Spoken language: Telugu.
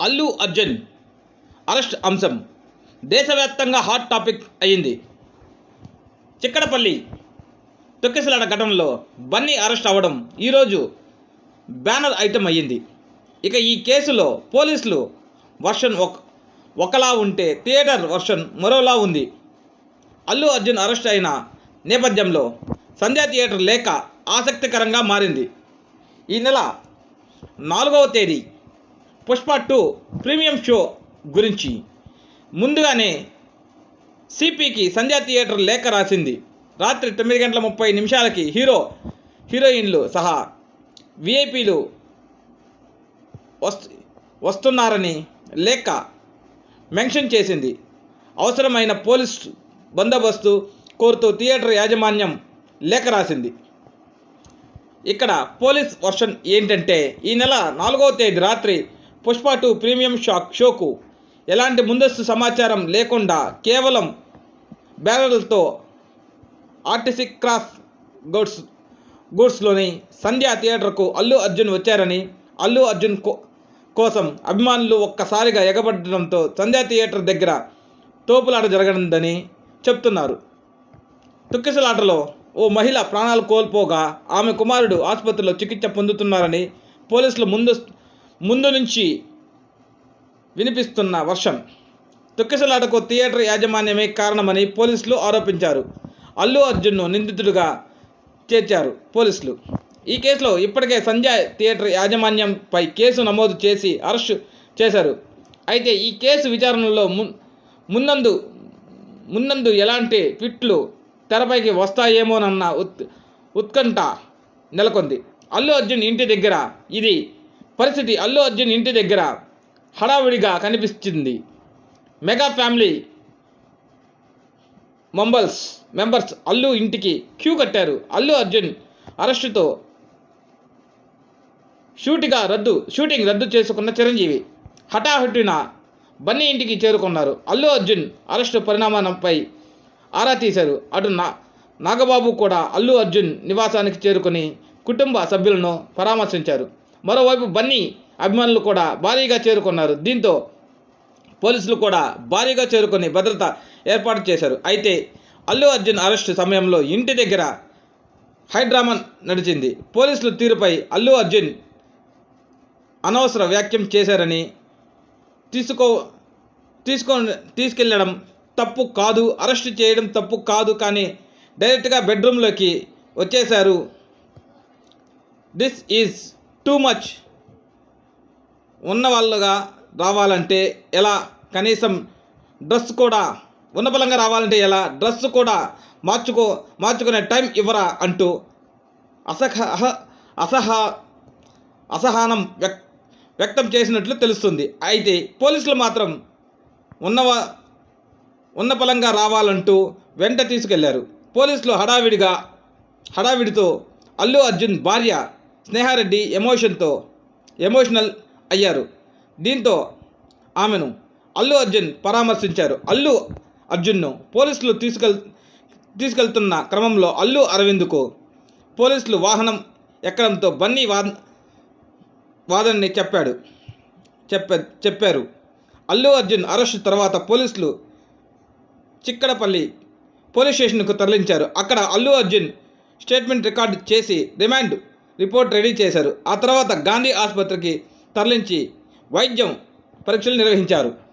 అల్లు అర్జున్. అరెస్ట్ అంశం. దేశవ్యాప్తంగా హాట్ టాపిక్ అయ్యింది. చిక్కడపల్లి. తొక్కిసలాట ఘటనలో బన్నీ అరెస్ట్ అవ్వడం ఈరోజు బ్యానర్ ఐటమ్ అయ్యింది. ఇక ఈ కేసులో పోలీసులు వర్షన్ ఒక ఒకలా ఉంటే థియేటర్ వర్షన్ మరోలా ఉంది. అల్లు అర్జున్ అరెస్ట్ అయిన నేపథ్యంలో సంధ్యా థియేటర్ లేక ఆసక్తికరంగా మారింది. ఈ నెల నాలుగవ తేదీ పుష్ప టూ ప్రీమియం షో గురించి. ముందుగానే సిపికి సంధ్యా థియేటర్ లేఖ రాసింది. రాత్రి తొమ్మిది గంటల ముప్పై నిమిషాలకి హీరో హీరోయిన్లు సహా విఐపీలు వస్తు వస్తున్నారని లేఖ మెన్షన్ చేసింది. అవసరమైన పోలీస్ బందోబస్తు కోరుతూ థియేటర్ యాజమాన్యం లేఖ రాసింది. ఇక్కడ పోలీస్ వర్షన్ ఏంటంటే ఈ నెల నాలుగవ తేదీ రాత్రి పుష్ప టూ ప్రీమియం షాక్ షోకు. ఎలాంటి ముందస్తు సమాచారం లేకుండా కేవలం బ్యానర్లతో ఆర్టీసీ క్రాఫ్ గూడ్స్ గూడ్స్లోని సంధ్యా థియేటర్కు అల్లు అర్జున్ వచ్చారని అల్లు అర్జున్ కో కోసం అభిమానులు ఒక్కసారిగా ఎగబడడంతో సంధ్యా థియేటర్ దగ్గర తోపులాట జరగనుందని చెప్తున్నారు. తుక్కిసలాటలో ఓ మహిళ ప్రాణాలు కోల్పోగా ఆమె కుమారుడు ఆసుపత్రిలో చికిత్స పొందుతున్నారని పోలీసులు ముందు ముందు నుంచి వినిపిస్తున్న వర్షం. తొక్కిసలాటకు థియేటర్ యాజమాన్యమే కారణమని పోలీసులు ఆరోపించారు. అల్లు అర్జున్ను నిందితుడిగా చేర్చారు పోలీసులు. ఈ కేసులో ఇప్పటికే సంజయ్ థియేటర్ యాజమాన్యంపై కేసు నమోదు చేసి అరెస్టు చేశారు. అయితే ఈ కేసు విచారణలో ము మున్నందు మున్నందు ఎలాంటి ట్విట్లు తెరపైకి వస్తాయేమోనన్న ఉత్ ఉత్కంఠ నెలకొంది. అల్లు అర్జున్ ఇంటి దగ్గర ఇది పరిస్థితి అల్లు అర్జున్ ఇంటి దగ్గర హడావిడిగా కనిపిస్తుంది. Mega family members members Allu ఇంటికి క్యూ కట్టారు. అల్లు అర్జున్ అరెస్టుతో షూటిగా రద్దు షూటింగ్ రద్దు చేసుకున్న చిరంజీవి హఠాహుటిన బన్నీ ఇంటికి చేరుకున్నారు. అల్లు అర్జున్ అరెస్టు పరిణామాలపై ఆరా తీశారు. అటు నా నాగబాబు కూడా అల్లు అర్జున్ నివాసానికి చేరుకొని కుటుంబ సభ్యులను పరామర్శించారు. మరోవైపు బన్నీ అభిమానులు కూడా భారీగా చేరుకున్నారు. దీంతో పోలీసులు కూడా భారీగా చేరుకొని భద్రత ఏర్పాటు చేశారు. అయితే అల్లు అర్జున్ అరెస్టు సమయంలో ఇంటి దగ్గర హైడ్రామా నడిచింది. పోలీసుల తీరుపై అల్లు అర్జున్ అనవసర వ్యాఖ్యం చేశారని తీసుకో తీసుకో తీసుకెళ్ళడం తప్పు కాదు అరెస్ట్ చేయడం తప్పు కాదు కానీ డైరెక్ట్గా బెడ్రూమ్లోకి వచ్చేశారు. దిస్ ఈజ్ టూ మచ్ ఉన్నవాళ్ళుగా రావాలంటే ఎలా? కనీసం డ్రెస్ కూడా ఉన్నపలంగా రావాలంటే ఎలా? డ్రెస్ కూడా మార్చుకో మార్చుకునే టైం ఇవ్వరా అంటూ అసహ అసహ అసహనం వ్యక్ వ్యక్తం చేసినట్లు తెలుస్తుంది. అయితే పోలీసులు మాత్రం ఉన్నవా ఉన్న పలంగా రావాలంటూ వెంట తీసుకెళ్ళారు. పోలీసులు హడావిడిగా హడావిడితో అల్లు అర్జున్ భార్య స్నేహారెడ్డి ఎమోషన్తో ఎమోషనల్ అయ్యారు. దీంతో ఆమెను అల్లు అర్జున్ పరామర్శించారు. అల్లు అర్జున్ను పోలీసులు తీసుకెళ్ తీసుకెళ్తున్న క్రమంలో అల్లు అరవింద్కు పోలీసులు వాహనం ఎక్కడంతో బన్నీ వా వాదనని చెప్పాడు. చెప్ప చెప్పారు. అల్లు అర్జున్ అరెస్టు తర్వాత పోలీసులు చిక్కడపల్లి పోలీస్ స్టేషన్కు తరలించారు. అక్కడ అల్లు అర్జున్ స్టేట్మెంట్ రికార్డు చేసి రిమాండ్ రిపోర్ట్ రెడీ చేశారు. ఆ తర్వాత గాంధీ ఆసుపత్రికి తరలించి వైద్యం పరీక్షలు నిర్వహించారు.